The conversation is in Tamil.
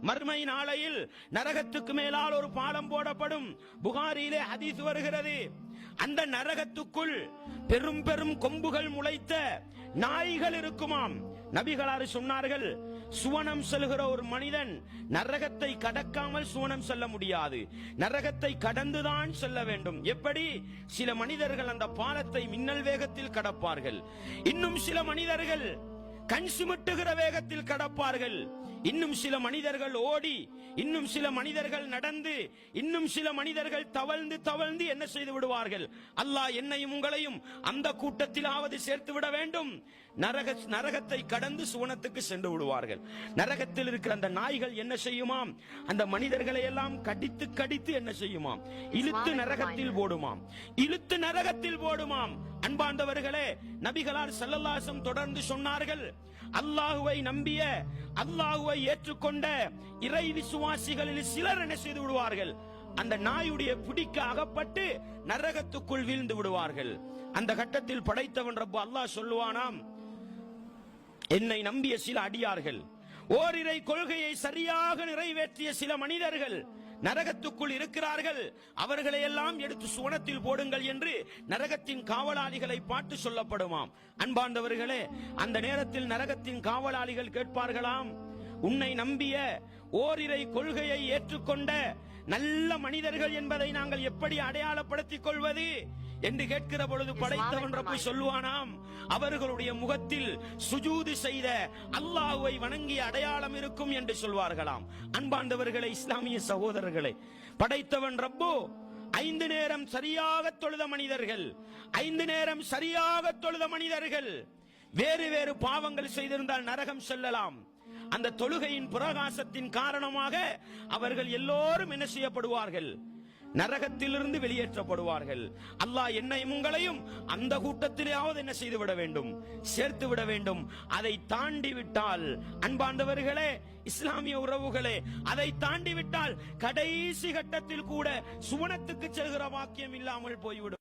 மர்மை நாளையில் நரகத்துக்கு மேலால் ஒரு பாலம் போடப்படும். புகாரியிலே ஹதீஸ் வருகிறது. அந்த நரகத்துக்குள் பெரும் பெரும் கொம்புகள் முளைத்த நாய்கள் இருக்குமாம். நபிகளாறு சொன்னார்கள் சுவனம் செல்கிற ஒரு மனிதன் நரகத்தை கடக்காமல் சுவனம் செல்ல முடியாது. நரகத்தை கடந்துதான் செல்ல வேண்டும். எப்படி? சில மனிதர்கள் அந்த பாலத்தை மின்னல் வேகத்தில் கடப்பார்கள். இன்னும் சில மனிதர்கள் கண் சிமிட்டுகிற வேகத்தில் கடப்பார்கள். இன்னும் சில மனிதர்கள் ஓடி இன்னும் சில மனிதர்கள் நடந்து இன்னும் சில மனிதர்கள் தவழ்ந்து தவழ்ந்து என்ன செய்து விடுவார்கள்? அல்லாஹ் என்னையும் உங்களையும் அந்த கூட்டத்திலாவது சேர்த்து விட வேண்டும். நரக நரகத்தை கடந்து சுவனத்துக்கு சென்று விடுவார்கள். நரகத்தில் இருக்கிற அந்த நாய்கள் என்ன செய்யுமாம்? அந்த மனிதர்களை எல்லாம் கடித்து கடித்து என்ன செய்யுமாம்? இழுத்து நரகத்தில் போடுமாம். இழுத்து நரகத்தில் போடுமாம். அன்பாண்டவர்களே நபிகளார் ஸல்லல்லாஹு தொடர்ந்து சொன்னார்கள் அல்லாஹுவை நம்பிய அல்லாஹுவை ஏற்றுக்கொண்ட இறை விசுவாசிகளில் சிலர் என்ன செய்து விடுவார்கள்? அந்த நாயுடைய பிடிக்க அகப்பட்டு நரகத்துக்குள் வீழ்ந்து விடுவார்கள். அந்த கட்டத்தில் படைத்தவன் ரப்ப அல்லாஹ் சொல்லுவானாம் என்னை நம்பிய சில அடியார்கள் ஓரிரை கொள்கையை சரியாக நிறைவேற்றிய சில மனிதர்கள் நரகத்துக்குள் இருக்கிறார்கள். அவர்களை எல்லாம் எடுத்து சுவனத்தில் போடுங்கள் என்று நரகத்தின் காவலாளிகளை பாட்டு சொல்லப்படுமாம். அன்பாண்டவர்களே அந்த நேரத்தில் நரகத்தின் காவலாளிகள் கேட்பார்களாம். உன்னை நம்பிய ஓரிரை கொள்கையை ஏற்றுக்கொண்ட நல்ல மனிதர்கள் என்பதை நாங்கள் எப்படி அடையாளப்படுத்திக் கொள்வது? என்று கேட்கிற பொழுது படைத்தவன் ரப்பு சொல்லுவானாம் அவர்களுடைய முகத்தில் சுஜூது செய்த அல்லாஹ்வை வணங்கிய அடையாளம் இருக்கும் என்று சொல்வார்களாம். அன்பாண்டவர்களே இஸ்லாமிய சகோதரர்களே படைத்தவன் ரப்பு ஐந்து நேரம் சரியாக தொழுத மனிதர்கள் ஐந்து நேரம் சரியாக தொழுத மனிதர்கள். வேறு வேறு பாவங்கள் செய்திருந்தால் நரகம் செல்லலாம். அந்த தொழுகையின் பிரகாசத்தின் காரணமாக அவர்கள் எல்லோரும் என்ன செய்யப்படுவார்கள்? நரகத்திலிருந்து வெளியேற்றப்படுவார்கள். அல்லாஹ் என்னையும் உங்களையும் அந்த கூட்டத்திலேயாவது என்ன செய்து விட வேண்டும்? சேர்த்து விட வேண்டும். அதை தாண்டி விட்டால் அன்பார்ந்தவர்களே இஸ்லாமிய உறவுகளே அதை தாண்டி விட்டால் கடைசி கட்டத்தில் கூட சுவனத்துக்கு செல்கிற வாக்கியம் இல்லாமல் போய்விடும்.